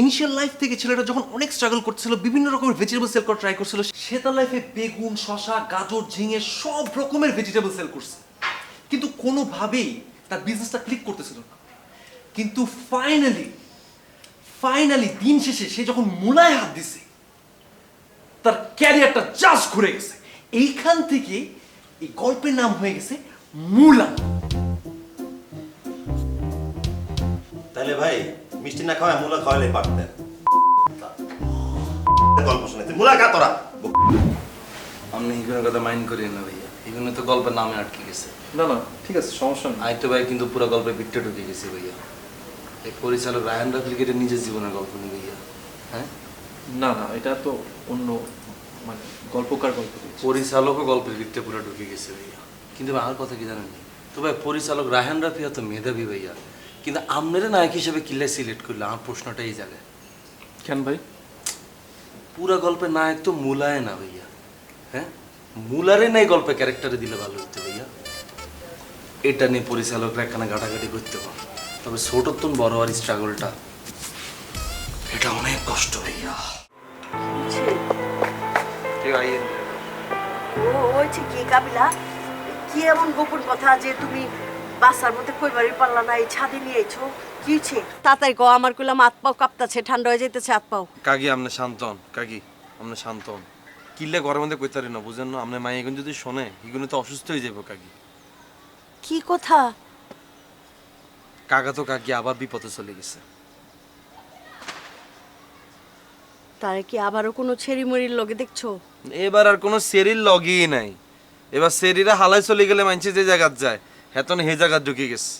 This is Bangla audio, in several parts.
ইনিশিয়াল লাইফ থেকে ছেলেটা যখন অনেক স্ট্রাগল করছিল বিভিন্ন রকমের ভেজিটেবল সেল করা ট্রাই করছিল, সে তার লাইফে বেগুন শশা গাজর, ঝিঙে সব রকমের ভেজিটেবল সেল করছে। কিন্তু কোনোভাবেই তার বিজনেসটা ক্লিক করতেছিল না। কিন্তু ফাইনালি ফাইনালি দিন শেষে সে যখন মূলায় হাত দিছে, তার ক্যারিয়ারটা জাস্ট ঘুরে গেছে। এইখান থেকে এই গল্পের নাম হয়ে গেছে মূলা। তাহলে ভাই মিষ্টি না খাওয়ায় মূলা খাওয়ালে পারতেন গল্প শুনেছি। মূলা খা তোরা। আপনি এগুলোর কথা মাইন্ড না ভাইয়া। এগুলো তো গল্পের নামে আটকে গেছে। না না ঠিক আছে সমস্যা নেই। ভাই কিন্তু পুরো পিঠটা ঢুকে গেছে ভাইয়া। এই পরিচালক রায়ন রাফিলিকেটের নিজের জীবনের গল্প নিয়ে ভাইয়া। হ্যাঁ? না না এটা তো অন্য মানে গল্পকার গল্প। পরিচালকও গল্পের ভিত্তে পুরো ঢুকে গেছে ভাইয়া। কিন্তু ভাই আর কথা কি জানেন? তো ভাই পরিচালক রায়হান রাফিয়া তো মেধাবী ভাইয়া। কিন্তু আপনারা নায়ক হিসেবে কিল্লা সিলেক্ট করলে আমার প্রশ্নটা এই জায়গায়। কেন ভাই? পুরা গল্পের নায়ক তো মুলায় না ভাইয়া। হ্যাঁ? মুলারে নাই গল্পে ক্যারেক্টারে দিলে ভালো হতো ভাইয়া। এটা নিয়ে পরিচালকরা একখানা ঘাটাঘাটি করতে পারে। তবে ছোটর তুন বড় আর স্ট্রাগলটা এটা অনেক কষ্ট ভাইয়া। ও হয়েছে কি কাবিলা? কি এমন গোপন কথা যে তুমি বাসার মধ্যে কইবারই পারলা না এই ছাদে নিয়ে এছো কি হয়েছে? তাড়াতাড়ি কো আমার কইলাম হাত পাও কাঁপতাছে ঠান্ডা হয়ে যাইতেছে হাত পাও কাকি আপনি শান্তন কাকি আপনি শান্তন কিল্লে ঘরের মধ্যে কইতারি না বুঝেন না আপনি মাই এখন যদি শোনে এগুলো তো অসুস্থ হয়ে যাব কাকি। কি কথা? কাকা তো কাকি আবার বিপদে চলে গেছে। তারে কি আবারও কোনো ছেড়িমড়ির লগে দেখছ? এবার আর কোনো সেরির লগই নাই। এবার সেরিরা হালাই চলে গেলে মানছে যে জায়গাত যায়। হেতন হে জায়গা ঢুকে গেছে।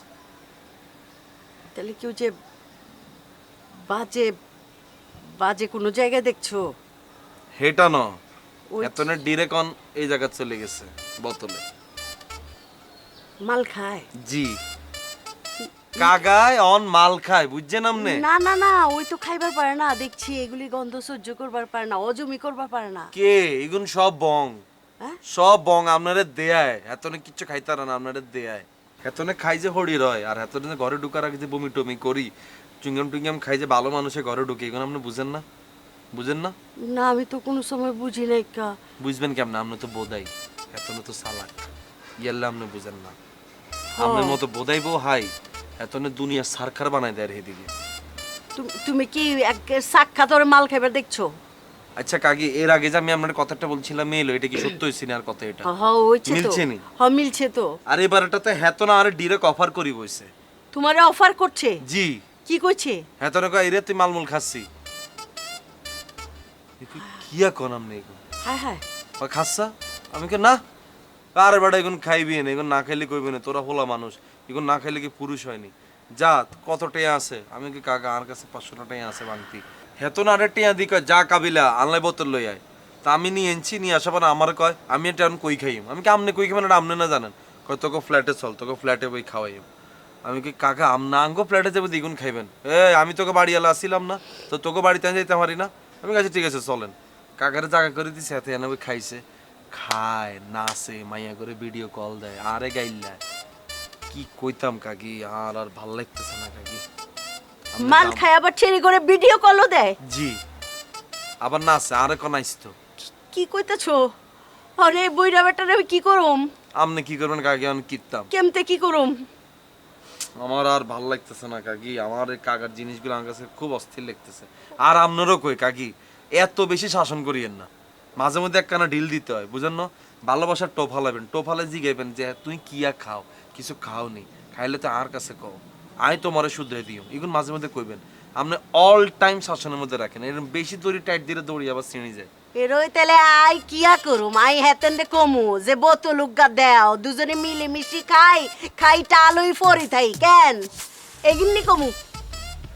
তাহলে কেউ যে বাজে বাজে কোনো জায়গায় দেখছ? হেটা ন। হেতনের ডিরেক্ট অন এই জায়গা চলে গেছে বোতলে। মাল খায়? জি। কাগায় অন মাল খায় বুঝছেন আমনে না না না ওই তো খাইবার পারে না দেখছি এগুলি গন্ধ সহ্য করবার পারে না অজমি করবার পারে না। কে? এগুন সব বং। হ্যাঁ সব বং আপনারে দেয়ায়। হেতনে কিচ্ছু খাইতারা না আপনারে দেয়ায়। হেতনে খাই যে হড়ি রয় আর হেতনে যে ঘরে ঢুকার আগে যে বমি টমি করি চুঙ্গাম টুঙ্গাম খাই যে ভালো মানুষে ঘরে ঢুকে এগুলো আপনি বুঝেন না? বুঝেন না? না আমি তো কোনো সময় বুঝি নাই কা। বুঝবেন কেমন? আপনি তো বোধাই এতনে তো সালাক। ইয়াল্লা আপনি বুঝেন না। আপনার মতো বোধাই বউ হাই এতনে দুনিয়া সারখার বানায় দেয় এদিকে তুম- তুমি কি এক সাক্ষাৎ মাল খাইবার দেখছ? আচ্ছা কাকি এর আগে যে আমি আপনার কথাটা বলছিলাম মেলো এটা কি সত্য হয়েছে না আর কথা এটা? হ হইছে তো। মিলছে নি? হ মিলছে তো। আর এবার এটাতে হেত না আর ডিরেক্ট অফার করি বইছে তোমারে অফার করছে? জি। কি কইছে? হেতনে কয় এরে তুই মালমূল খাচ্ছি। কিয়া কন আমনে এগুলো? হায় হায়। ওই খাচ্ছা? আমি কে না। আরে বেটা এগুন খাইবি না এগুন না খাইলে কইবি না তোরা হোলা মানুষ। এগুন না খাইলে কি পুরুষ হয়নি? যা কত টেয়া আছে? আমি কি কাকা আর কাছে পাঁচশো টাকা আছে বাংতি। হেতো না আরে টেয়া দি কয় যা কাবিলা, আনলাই বোতল লই আয়। তা আমি নিয়ে এনছি, নিয়ে আসা পরে আমার কয়, আমি এটা এখন কই খাইম? আমি কি আমনে কই খাবেন এটা আমনে না জানেন? কয়, তোকে ফ্ল্যাটে চল, তোকে ফ্ল্যাটে বই খাওয়াইম। আমি কি কাকা, আম না আঙ্গো ফ্ল্যাটে যাব, দ্বিগুণ খাইবেন। এ আমি তোকে বাড়ি এলা আসছিলাম না, তো তোকে বাড়িতে আমি যাইতে পারি না? আমি কাছে ঠিক আছে, চলেন। কাকারে জায়গা করে দিছে, এতে এনে ওই খাইছে। খায়, নাচে, মাইয়া করে ভিডিও কল দেয়, আরে গাইল্লা, কি কইতাম কাকি? আর আর ভালো লাগতেছে না কাকি। মাল খায় আবার ছেড়ে করে ভিডিও কলও দেয়। জি। আবার নাচে আরে কোন আইসতো কি কইতাছো? আরে বইরা বেটারে আমি কি করুম? আপনি কি করবেন কাকি? আমি কিনতাম কেমতে কি করুম? আমার আর ভালো লাগতেছে না কাকি। আমার এই কাকার জিনিসগুলো আমার কাছে খুব অস্থির লাগতেছে। আর আপনারও কই কাকি এত বেশি শাসন করিয়েন না। মাঝে মধ্যে একখানা ডিল দিতে হয় বুঝেন না? ভালোবাসার টোপ হালাবেন টোপ হালে জিগাইবেন যে তুই কি আর খাও? কিছু খাও নি খাইলে তো আর কাছে কও। আই তোমারে শুধরে দিও। এগুলো মাঝে মধ্যে কইবেন। আপনি অল টাইম শাসনের মধ্যে রাখেন। এরকম বেশি দড়ি টাইট দিলে দড়ি আবার ছিঁড়ে যায়। এরই তাহলে আই কিয়া করুম? আই হেতেন দে কমু যে বোতল উগা দেও দুজনে মিলে মিশি খাই খাই টালুই ফরি থাই কেন? এগিন্নি কমু?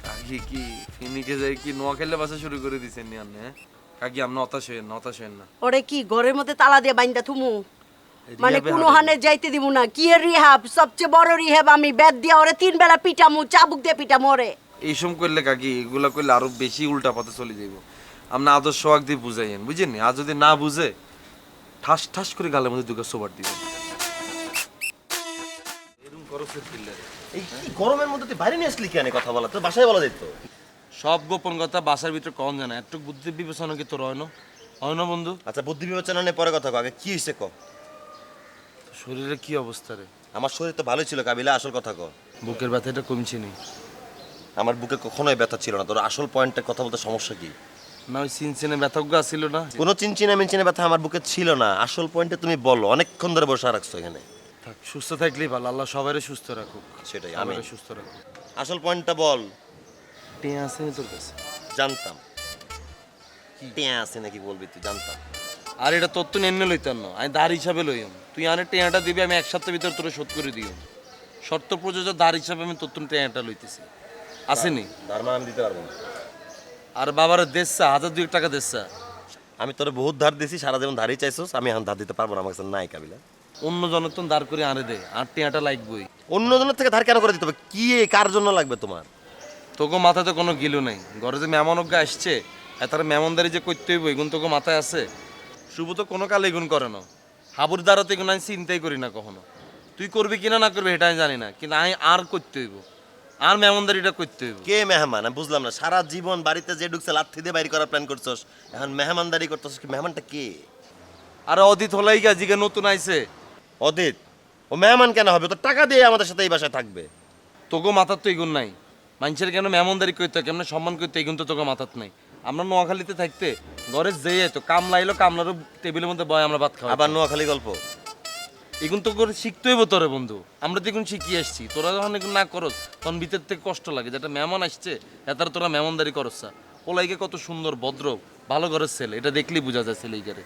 কাকি কি ফিনিকে যাই কি নোয়া বাসা শুরু করে দিছেন নি আপনি হ্যাঁ? কাকি আপনি হতাশ হইেন না হতাশ হইেন না। ওরে কি ঘরের মধ্যে তালা দিয়ে বাইন্দা থুমু? মানে কোনো হানে যাইতে দিব না। কি এর রিহাব? সবচেয়ে বড় রিহাব আমি বেদ দিয়া ওরে তিন বেলা পিটামু চাবুক দিয়ে পিটামু ওরে। এইসব করলে কাকি এগুলা করলে আরও বেশি উল্টা পথে চলে যাইব। আপনি আদর সোয়াগ দিয়ে বুঝাইয়েন বুঝেন নি? আর যদি না বুঝে ঠাস ঠাস করে গালের মধ্যে দুটো সোবার দিবেন। এরকম করো ফির। এই কি গরমের মধ্যে তুই বাইরে নিয়ে আসলি কেন কথা বলা? তোর বাসায় বলা যেত সব গোপন কথা বাসার ভিতরে কম জানা। একটু বুদ্ধি বিবেচনা কি তোর হয় না? হয় না বন্ধু? আচ্ছা বুদ্ধি বিবেচনা নিয়ে পরে কথা কও। আগে কি হয়েছে ক শরীরে কি অবস্থা রে? আমার শরীর তো ভালোই ছিল কাবিলা আসল কথা ক বুকের ব্যথাটা কমছে নি। আমার বুকে কখনোই ব্যথা ছিল না। তোর আসল পয়েন্টের কথা বলতে সমস্যা কি? না ওই সিনসিনে ব্যথাজ্ঞ ছিল না? কোনো চিনচিনা মিনচিনে ব্যথা আমার বুকে ছিল না। আসল পয়েন্টে তুমি বলো অনেকক্ষণ ধরে বসে রাখছো এখানে। থাক সুস্থ থাকলেই ভালো আল্লাহ সবাইরে সুস্থ রাখুক। সেটাই, আমি সুস্থ রাখুক। আসল পয়েন্টটা বল। টিয়া আছে তোর কাছে? জানতাম। টিয়া আছে নাকি বলবি তুই জানতাম। আর এটা তোর তো এনে লইতাম না আমি ধার হিসাবে লইম তুই আনে টেয়াটা দিবি আমি এক সপ্তাহের ভিতরে তোরে শোধ করে দিও। শর্ত প্রযোজ্য ধার হিসাবে আমি তোর টেয়াটা লইতেছি। আসেনি? ধারমান আমি দিতে পারব না। আর বাবার দেশা হাজার দুই টাকা দেশা আমি তোর বহুত ধার দিছি সারা জীবন ধারই চাইছোস আমি এখন ধার দিতে পারব না আমার কাছে নাই কাবিলা। অন্য জনতন দাঁড় করে আনে দে আর টেয়াটা লাগবই। অন্য জনের থেকে ধার কেন করে দিতে হবে? কি কার জন্য লাগবে তোমার? তোকে মাথাতে কোনো গিলু নাই। ঘরে যে মেমনজ্ঞ আসছে তার মেমনদারি যে করতে হইব এগুন তোকে মাথায় আছে? শুভ তো কোনো কালে এগুন করে না। হাবুর দ্বারা তো এগুলো আমি চিন্তাই করি না কখনো। তুই করবি কিনা না করবি এটা আমি জানি না কিন্তু আমি আর করতে হইব। আর মেমনদারিটা করতে হইব। কে মেহমান? আমি বুঝলাম না। সারা জীবন বাড়িতে যে ঢুকছে লাথি দিয়ে বাইরে করার প্ল্যান করছস। এখন মেহমানদারি করতেছস কি? মেহমানটা কে? আর অদিত হলাই গা জিগে নতুন আইছে। অদিত ও মেহমান কেন হবে? তো টাকা দিয়ে আমাদের সাথে এই বাসায় থাকবে। তোকে মাথার তো এগুন নাই। মানুষের কেন মেহমানদারি করতে হয়? কেমন সম্মান করতে এগুন তো তোকে মাথাত নাই। আমরা নোয়াখালীতে থাকতে ঘরে যেয়ে তো কাম লাইলো কামলারও টেবিলের মধ্যে বয় আমরা ভাত খাওয়া আবার নোয়াখালী গল্প। এগুন তো করে শিখতে হইব তোরে বন্ধু। আমরা তো এখন শিখিয়ে আসছি। তোরা যখন এগুন না করস তখন ভিতর থেকে কষ্ট লাগে। যেটা মেহমান আসছে এতার তোরা মেহমানদারি করস ওলাইকে কত সুন্দর ভদ্র ভালো ঘরের ছেলে। এটা দেখলেই বোঝা যায় ছেলেইকারে।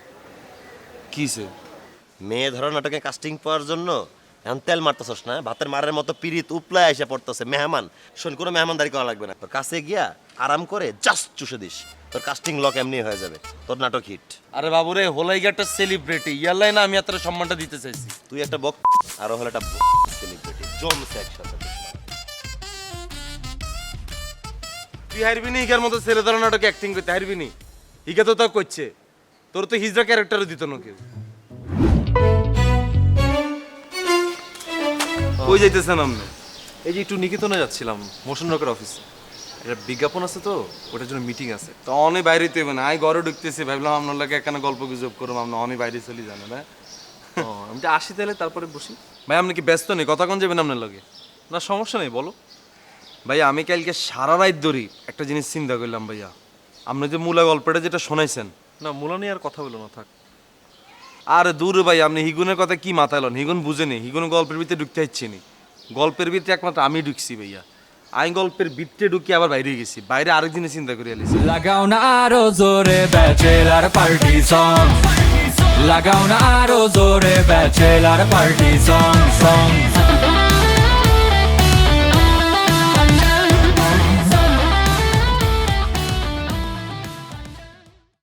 কিসে মেয়ে ধরো নাটকে কাস্টিং পাওয়ার জন্য এখন তেল মারতেছস না ভাতের মারের মতো পিরিত উপলায় এসে পড়তেছে মেহমান। শোন কোনো মেহমানদারি করা লাগবে না। তোর কাছে গিয়া আরাম করে জাস্ট চুষে দিস। তোর কাস্টিং লক এমনি হয়ে যাবে। তোর নাটক হিট আরে বাবুরে হোলাইকে একটা সেলিব্রিটি ইয়াল্লাই না আমি এত সম্মানটা দিতে চাইছি। তুই একটা বক আরও হলো একটা সেলিব্রিটি জমছে একসাথে। তুই হারবি নি ইকার মতো ছেলে ধরো নাটকে অ্যাক্টিং করতে হারবি নি? ইকা তো তা করছে। তোর তো হিজড়া ক্যারেক্টারও দিত না কেউ। কই যাইতেছেন আপনি? এই যে একটু নিকেতনে যাচ্ছিলাম মোশন রকের অফিসে। একটা বিজ্ঞাপন আছে তো ওটার জন্য মিটিং আছে। তো অনেক বাইরে তুই না আমি ঘরে ঢুকতেছি ভাবলাম আপনার লাগে একখানা গল্প গুজব করব আপনার অনেক বাইরে চলে জানে না আমি তো আসি তাহলে তারপরে বসি। ভাই আপনি কি ব্যস্ত নেই? কথা কোন যাবেন আপনার লাগে? না সমস্যা নেই বলো। ভাই আমি কালকে সারা রাত ধরি একটা জিনিস চিন্তা করলাম ভাইয়া। আপনি যে মূলা গল্পটা যেটা শোনাইছেন। না মূলা নিয়ে আর কথা বলো না থাক। আর দূর ভাই, আপনি হিগুনের কথা কি মাথায় লন? হিগুন বুঝেনি হিগুন গল্পের ভিতরে ঢুকতে ইচ্ছে নি গল্পের ভিতরে একমাত্র আমি ঢুকছি ভাইয়া। আমি গল্পের ভিতরে ঢুকি আবার বাইরে গেছি। বাইরে আরেক জিনিস চিন্তা করে এলিছি লাগাও না আরও জোরে ব্যাচেলার পার্টি সং লাগাও না আরও জোরে ব্যাচেলার পার্টি সং সং